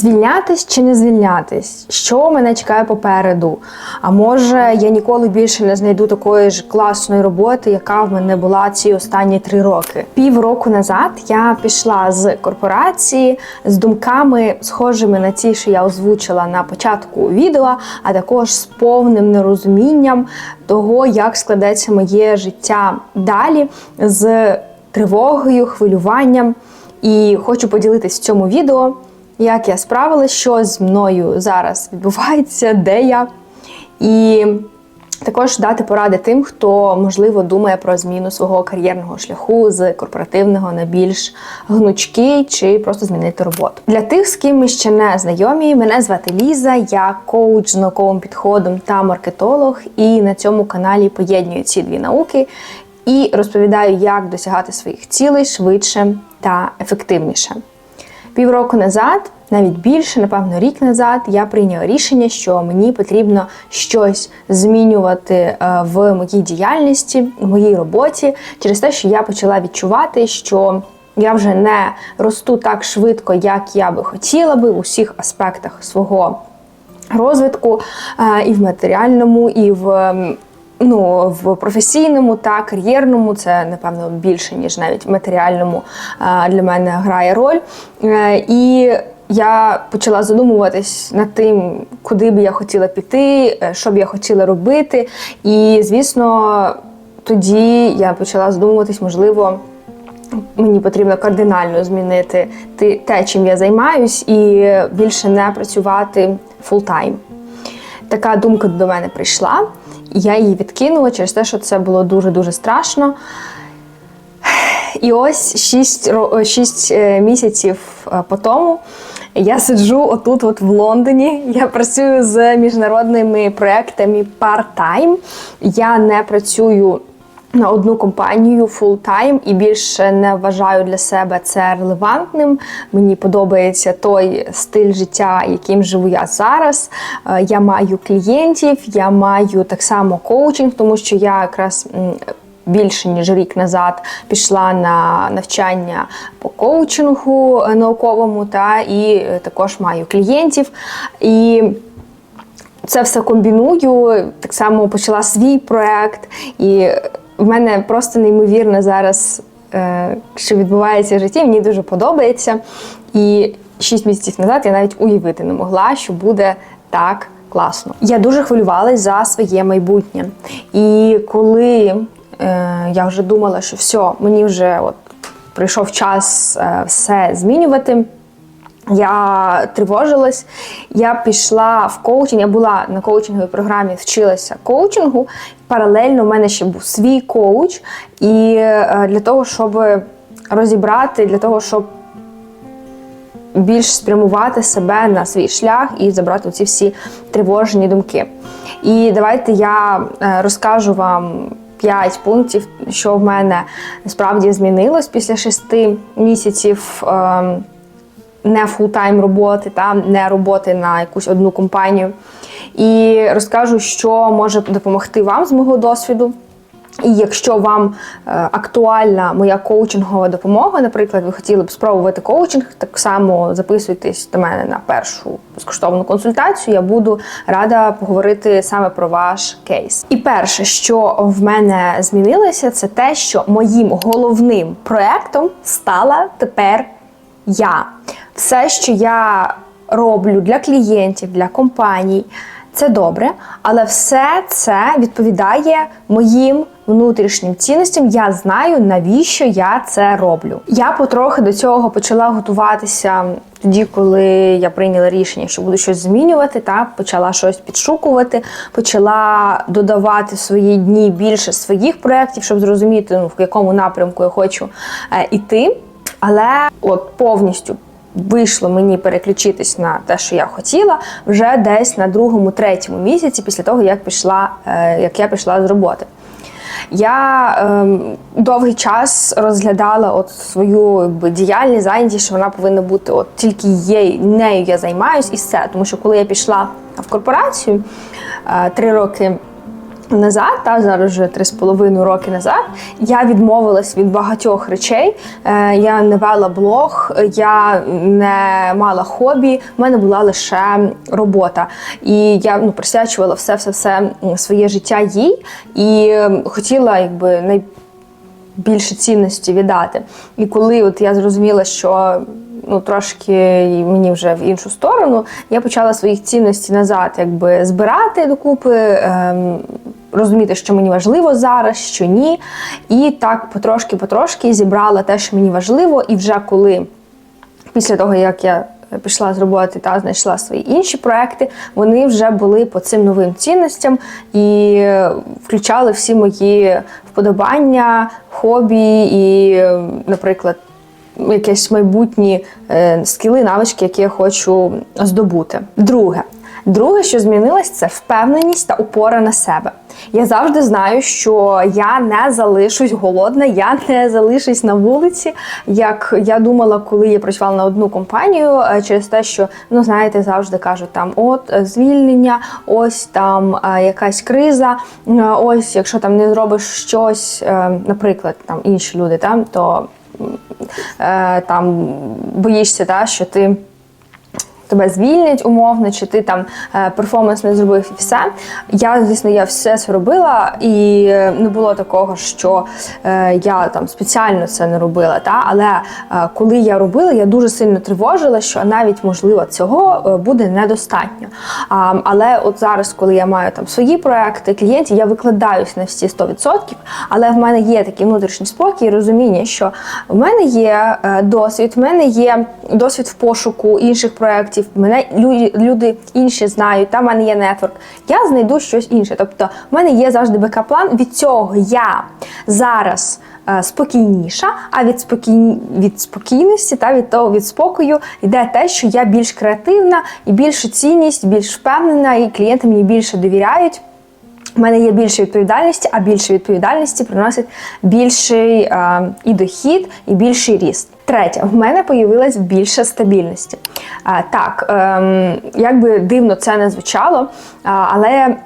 Звільнятись чи не звільнятись? Що мене чекає попереду? А може я ніколи більше не знайду такої ж класної роботи, яка в мене була ці останні три роки. Півроку назад я пішла з корпорації з думками, схожими на ті, що я озвучила на початку відео, а також з повним нерозумінням того, як складеться моє життя далі, з тривогою, хвилюванням. І хочу поділитись в цьому відео як я справилась, що з мною зараз відбувається, де я. І також дати поради тим, хто, можливо, думає про зміну свого кар'єрного шляху з корпоративного на більш гнучкий чи просто змінити роботу. Для тих, з ким ми ще не знайомі, мене звати Ліза, я коуч з науковим підходом та маркетолог, і на цьому каналі поєднюю ці дві науки і розповідаю, як досягати своїх цілей швидше та ефективніше. Півроку назад, навіть більше, напевно, рік назад, я прийняла рішення, що мені потрібно щось змінювати е, в моїй діяльності, в моїй роботі, через те, що я почала відчувати, що я вже не росту так швидко, як я би хотіла би у всіх аспектах свого розвитку, е, і в матеріальному, і в ну, в професійному та кар'єрному, це напевно більше ніж навіть в матеріальному для мене грає роль. Е, і я почала задумуватись над тим, куди би я хотіла піти, е, що б я хотіла робити. І, звісно, тоді я почала задумуватись, можливо. Мені потрібно кардинально змінити те, чим я займаюсь, і більше не працювати фултайм. Така думка до мене прийшла. Я її відкинула через те, що це було дуже-дуже страшно. І ось 6 6 е, місяців е, по тому я сиджу отут, от в Лондоні. Я працюю з міжнародними проектами part-time. Я не працюю на одну компанію фултайм і більше не вважаю для себе це релевантним. Мені подобається той стиль життя, яким живу я зараз. Е, я маю клієнтів, я маю так само коучинг, тому що я якраз. Більше ніж рік назад пішла на навчання по коучингу е, науковому, та і е, також маю клієнтів. І це все комбіную. Так само почала свій проект, і в мене просто неймовірно зараз, е, що відбувається в житті, мені дуже подобається. І шість місяців назад я навіть уявити не могла, що буде так класно. Я дуже хвилювалась за своє майбутнє. І коли е, я вже думала, що все, мені вже от прийшов час е, все змінювати. Я тривожилась, я пішла в коучинг, я була на коучинговій програмі, вчилася коучингу. Паралельно в мене ще був свій коуч, і е, для того, щоб розібрати, для того, щоб більш спрямувати себе на свій шлях і забрати ці всі тривожні думки. І давайте я е, розкажу вам. П'ять пунктів, що в мене насправді змінилось після шести місяців ем, не фултайм роботи, та не роботи на якусь одну компанію. І розкажу, що може допомогти вам з мого досвіду. І якщо вам е, актуальна моя коучингова допомога, наприклад, ви хотіли б спробувати коучинг, так само записуйтесь до мене на першу безкоштовну консультацію. Я буду рада поговорити саме про ваш кейс. І перше, що в мене змінилося, це те, що моїм головним проектом стала тепер я. Все, що я роблю для клієнтів, для компаній, це добре, але все це відповідає моїм внутрішнім цінностям. Я знаю, навіщо я це роблю. Я потрохи до цього почала готуватися тоді, коли я прийняла рішення, що буду щось змінювати, та почала щось підшукувати, почала додавати в свої дні більше своїх проєктів, щоб зрозуміти, ну, в якому напрямку я хочу е, іти. Але от повністю вийшло мені переключитись на те, що я хотіла, вже десь на другому-третьому місяці, після того, як пішла, е, як я пішла з роботи. Я е, довгий час розглядала от свою діяльність, зайнятість, що вона повинна бути от тільки є, нею я займаюсь і все. Тому що коли я пішла в корпорацію е, три роки назад, та зараз вже три з половиною роки назад, я відмовилась від багатьох речей. Е, я не вела блог, я не мала хобі, в мене була лише робота. І я ну, присвячувала все, все, все своє життя їй і хотіла, якби най більше цінності віддати. І коли от я зрозуміла, що ну трошки мені вже в іншу сторону, я почала своїх цінностей назад, якби збирати докупи. Ем, Розуміти, що мені важливо зараз, що ні. І так потрошки-потрошки зібрала те, що мені важливо, і вже коли після того, як я пішла з роботи та знайшла свої інші проекти, вони вже були по цим новим цінностям і включали всі мої вподобання, хобі і, наприклад, якісь майбутні е, скіли, навички, які я хочу здобути. Друге. Друге, що змінилось, це впевненість та опора на себе. Я завжди знаю, що я не залишусь голодна, я не залишусь на вулиці. Як я думала, коли я працювала на одну компанію, е, через те, що ну знаєте, завжди кажуть там от е, звільнення, ось там е, якась криза. Ось, якщо там не зробиш щось, наприклад, там інші люди, там то там боїшся, та, що ти тебе звільнять умовно, чи ти там е, перформанс не зробив і все. Я, звісно, я все це робила, і е, не було такого, що е, я там спеціально це не робила. Та? Але коли я робила, я дуже сильно тривожила, що навіть можливо цього буде недостатньо. Але от зараз, коли я маю там свої проекти, клієнтів, я викладаюсь на всі 100%, але в мене є такий внутрішній спокій, і розуміння, що в мене є досвід, в мене є досвід в пошуку інших проєктів контактів, мене люди, інші знають, там в мене є нетворк. Я знайду щось інше. Тобто, в мене є завжди бекап-план. Від цього я зараз е, спокійніша, а від спокій... від спокійності та від того від спокою йде те, що я більш креативна і більшу цінність, більш впевнена, і клієнти мені більше довіряють. У мене є більше відповідальності, а більше відповідальності приносить більший е, і дохід, і більший ріст. Третє, в мене появилась більше стабільності. Так, якби як би дивно це не звучало, але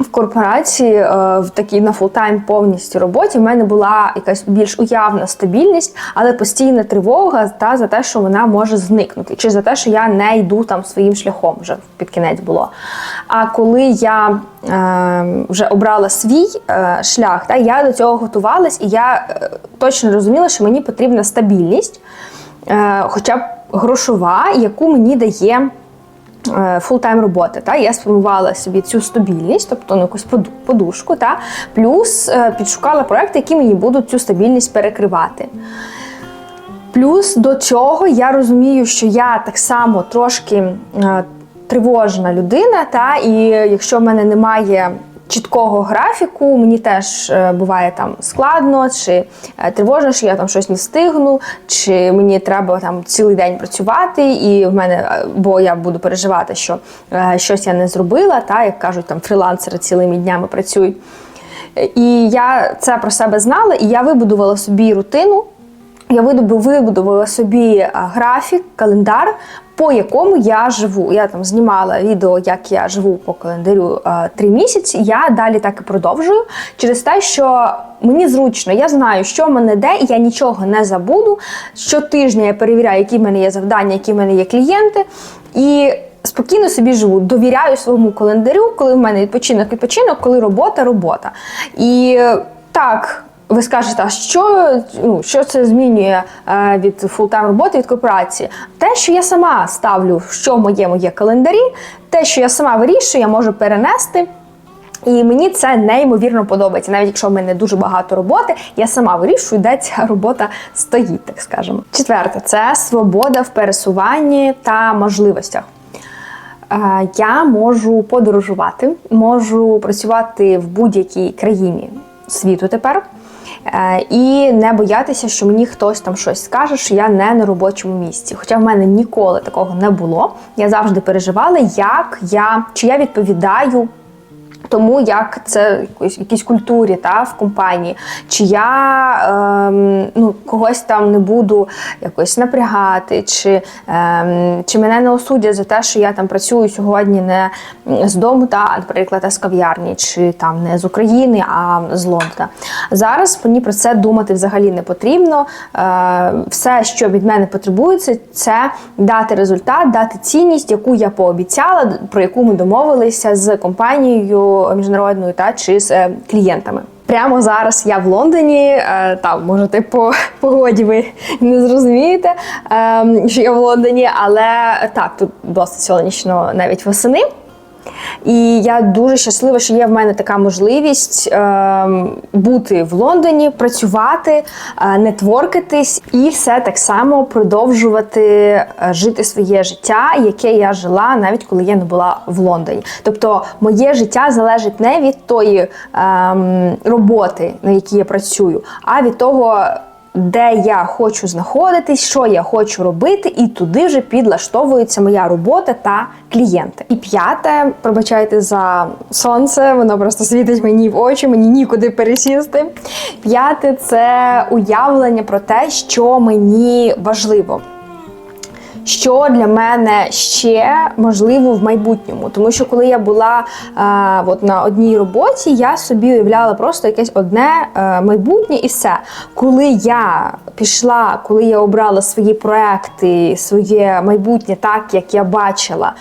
в корпорації е, в такій на фултайм повністю роботі в мене була якась більш уявна стабільність, але постійна тривога та за те, що вона може зникнути, чи за те, що я не йду там своїм шляхом вже під кінець було. А коли я е, вже обрала свій е, шлях, та я до цього готувалась, і я е, точно розуміла, що мені потрібна стабільність, е, хоча б грошова, яку мені дає. Е, фултайм роботи. Та? Я сформувала собі цю стабільність, тобто ну, якусь подушку, та? плюс е, підшукала проекти, які мені будуть цю стабільність перекривати. Плюс до цього я розумію, що я так само трошки е, тривожна людина, та? і якщо в мене немає чіткого графіку. Мені теж е, буває там складно, чи е, тривожно, що я там щось не встигну, чи мені треба там цілий день працювати, і в мене, е, бо я буду переживати, що щось я не зробила, та як кажуть, там фрілансери цілими днями працюють. І я це про себе знала, і я вибудувала собі рутину. Я вибудувала собі графік, календар, по якому я живу. Я там знімала відео, як я живу по календарю три місяці. Я далі так і продовжую через те, що мені зручно, я знаю, що в мене де, і я нічого не забуду. Щотижня я перевіряю, які в мене є завдання, які в мене є клієнти. І спокійно собі живу, довіряю своєму календарю, коли в мене відпочинок, відпочинок, коли робота, робота. І так. Ви скажете, а що ну, що це змінює е, від фултайм роботи від корпорації? Те, що я сама ставлю, що в моєму є календарі, те, що я сама вирішую, я можу перенести. І мені це неймовірно подобається. Навіть якщо в мене дуже багато роботи, я сама вирішую, де ця робота стоїть, так скажемо. Четверте це свобода в пересуванні та можливостях. Е, я можу подорожувати, можу працювати в будь-якій країні світу тепер. Е, і не боятися, що мені хтось там щось скаже, що я не на робочому місці. Хоча в мене ніколи такого не було. Я завжди переживала, як я чи я відповідаю Тому як це якоїсь якійсь культурі та в компанії, чи я ем, ну, когось там не буду якось напрягати, чи, ем, чи мене не осудять за те, що я там працюю сьогодні не з дому, та, наприклад, з кав'ярні, чи там не з України, а з Лондона. Зараз мені про це думати взагалі не потрібно. Е, все, що від мене потребується, це дати результат, дати цінність, яку я пообіцяла, про яку ми домовилися з компанією міжнародною та чи з е, клієнтами. Прямо зараз я в Лондоні. е, Там можете по погоді ви не зрозумієте, е, що я в Лондоні, але так, тут досить сонячно навіть восени. І я дуже щаслива, що є в мене така можливість е, бути в Лондоні, працювати, е, нетворкитись і все так само продовжувати е, жити своє життя, яке я жила навіть коли я не була в Лондоні. Тобто, моє життя залежить не від тої е, роботи, на якій я працюю, а від того де я хочу знаходитись, що я хочу робити, і туди вже підлаштовується моя робота та клієнти. І п'яте, пробачайте за сонце, воно просто світить мені в очі, мені нікуди пересісти. П'яте це уявлення про те, що мені важливо що для мене ще можливо в майбутньому. Тому що коли я була е, от на одній роботі, я собі уявляла просто якесь одне е, майбутнє і все. Коли я пішла, коли я обрала свої проекти, своє майбутнє так, як я бачила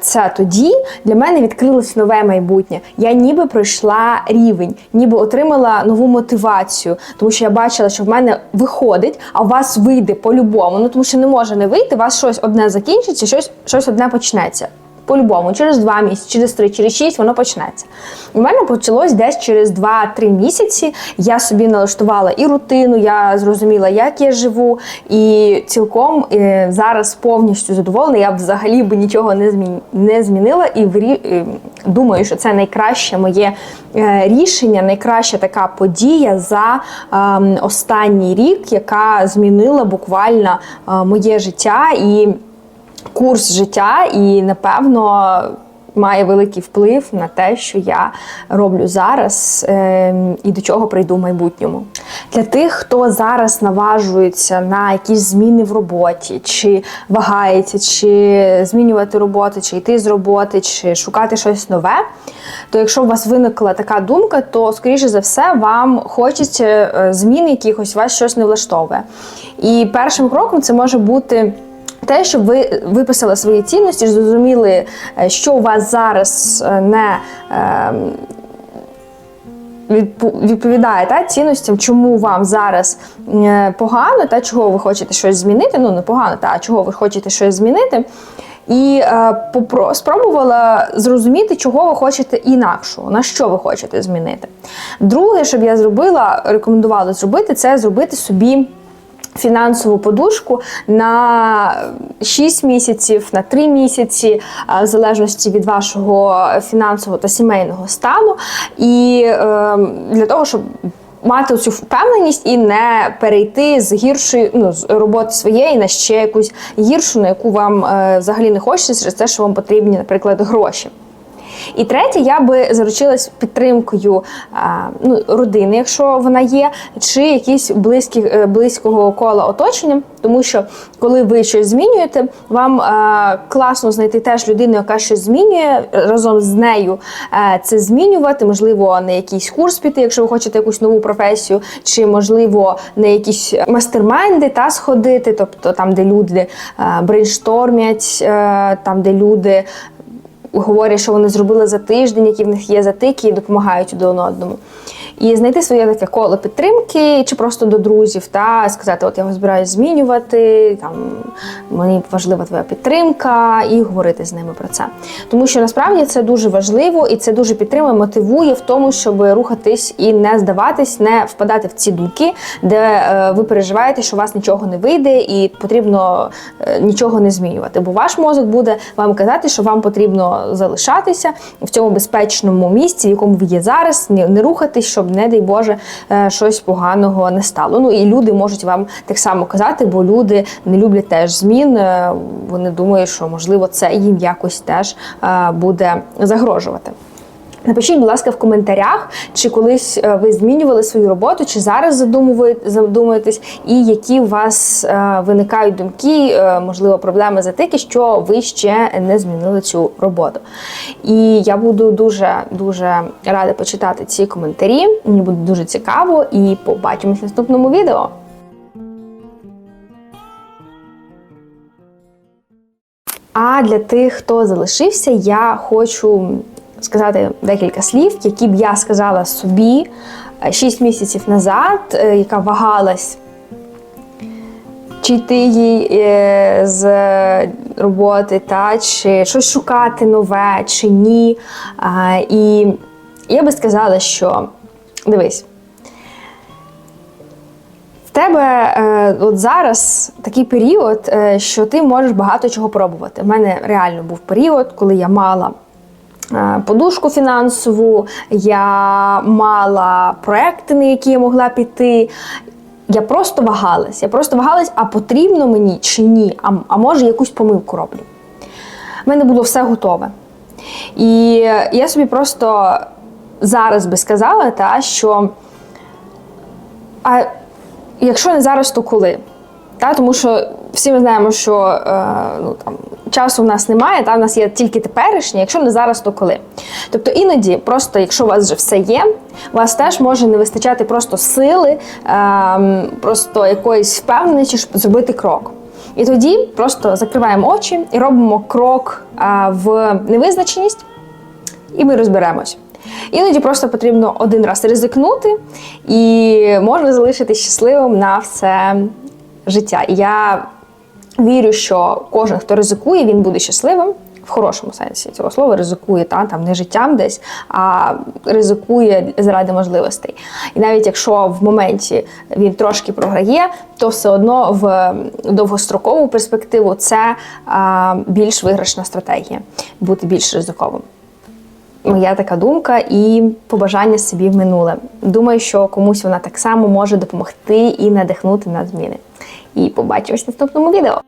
це тоді, для мене відкрилось нове майбутнє. Я ніби пройшла рівень, ніби отримала нову мотивацію, тому що я бачила, що в мене виходить, а у вас вийде по-любому. Ну тому що не може не вийти у вас щось одне закінчиться, щось щось одне почнеться. По-любому, через два місяці, через три, через шість воно почнеться. У мене почалось десь через 2-3 місяці. Я собі налаштувала і рутину, я зрозуміла, як я живу, і цілком і зараз повністю задоволена. Я взагалі би нічого не змін... не змінила і врі... думаю, що це найкраще моє е, рішення, найкраща така подія за е, останній рік, яка змінила буквально е, моє життя і курс життя, і напевно. Має великий вплив на те, що я роблю зараз е, і до чого прийду в майбутньому. Для тих, хто зараз наважується на якісь зміни в роботі, чи вагається, чи змінювати роботу, чи йти з роботи, чи шукати щось нове, то якщо у вас виникла така думка, то скоріше за все вам хочеться е, зміни якихось, вас щось не влаштовує. І першим кроком це може бути. Те, щоб ви виписали свої цінності, зрозуміли, е, що у вас зараз е, не ем, відповідає та, цінностям, чому вам зараз е, погано, та чого ви хочете щось змінити. Ну, не погано, та чого ви хочете щось змінити. І е, спробувала зрозуміти, чого ви хочете інакшого, на що ви хочете змінити. Друге, щоб я зробила, рекомендувала зробити, це зробити собі фінансову подушку на 6 місяців, на 3 місяці, в залежності від вашого фінансового та сімейного стану, і ем, для того, щоб Мати цю впевненість і не перейти з гіршої ну, з роботи своєї на ще якусь гіршу, на яку вам е, взагалі не хочеться через те, що вам потрібні, наприклад, гроші. І третє, я би заручилась підтримкою ну, родини, якщо вона є, чи якісь близькі, е, близького кола оточення, тому що коли ви щось змінюєте, вам класно знайти теж людину, яка щось змінює, разом з нею е, це змінювати, можливо, на якийсь курс піти, якщо ви хочете якусь нову професію, чи можливо на якісь мастермайнди та сходити, тобто там, де люди е, брейнштормять, там де люди говорять, що вони зробили за тиждень, які в них є затики і допомагають один одному. І знайти своє таке коло підтримки, чи просто до друзів, та сказати, от я збираюся змінювати, там мені важлива твоя підтримка, і говорити з ними про це. Тому що насправді це дуже важливо і це дуже підтримує, мотивує в тому, щоб рухатись і не здаватись, не впадати в ці думки, де е, ви переживаєте, що у вас нічого не вийде, і потрібно е, нічого не змінювати. Бо ваш мозок буде вам казати, що вам потрібно залишатися в цьому безпечному місці, в якому ви є зараз, не, не рухатись, щоб, не дай Боже, е, щось поганого не стало. Ну і люди можуть вам так само казати, бо люди не люблять теж змін. Е, вони думають, що можливо це їм якось теж е, буде загрожувати. Напишіть, будь ласка, в коментарях, чи колись е, ви змінювали свою роботу, чи зараз задумуєтесь, і які у вас е, виникають думки, е, можливо, проблеми затики, що ви ще не змінили цю роботу. І я буду дуже дуже рада почитати ці коментарі. Мені буде дуже цікаво, і побачимось в наступному відео. А для тих, хто залишився, я хочу сказати декілька слів, які б я сказала собі 6 місяців назад, е, яка вагалась, чи йти їй е, з роботи, та, чи щось шукати нове, чи ні. А, І я би сказала, що дивись. В тебе е, от зараз такий період, е, що ти можеш багато чого пробувати. У мене реально був період, коли я мала е, подушку фінансову, я мала проекти, на які я могла піти. Я просто вагалась. Я просто вагалась, а потрібно мені чи ні, а, а може якусь помилку роблю. У мене було все готове. І я собі просто зараз би сказала, та, що а якщо не зараз, то коли? Та, тому що всі ми знаємо, що е, ну, там, часу в нас немає, та, в нас є тільки теперішнє, якщо не зараз, то коли. Тобто іноді, просто якщо у вас вже все є, у вас теж може не вистачати просто сили, е, просто якоїсь впевненості, щоб зробити крок. І тоді просто закриваємо очі і робимо крок е, в невизначеність, і ми розберемось. Іноді просто потрібно один раз ризикнути, і можна залишитись щасливим на все життя. І я вірю, що кожен, хто ризикує, він буде щасливим. В хорошому сенсі цього слова ризикує та там не життям десь, а ризикує заради можливостей. І навіть якщо в моменті він трошки програє, то все одно в довгострокову перспективу це а, більш виграшна стратегія бути більш ризиковим. Моя така думка і побажання собі в минуле. Думаю, що комусь вона так само може допомогти і надихнути на зміни. І побачимось в наступному відео.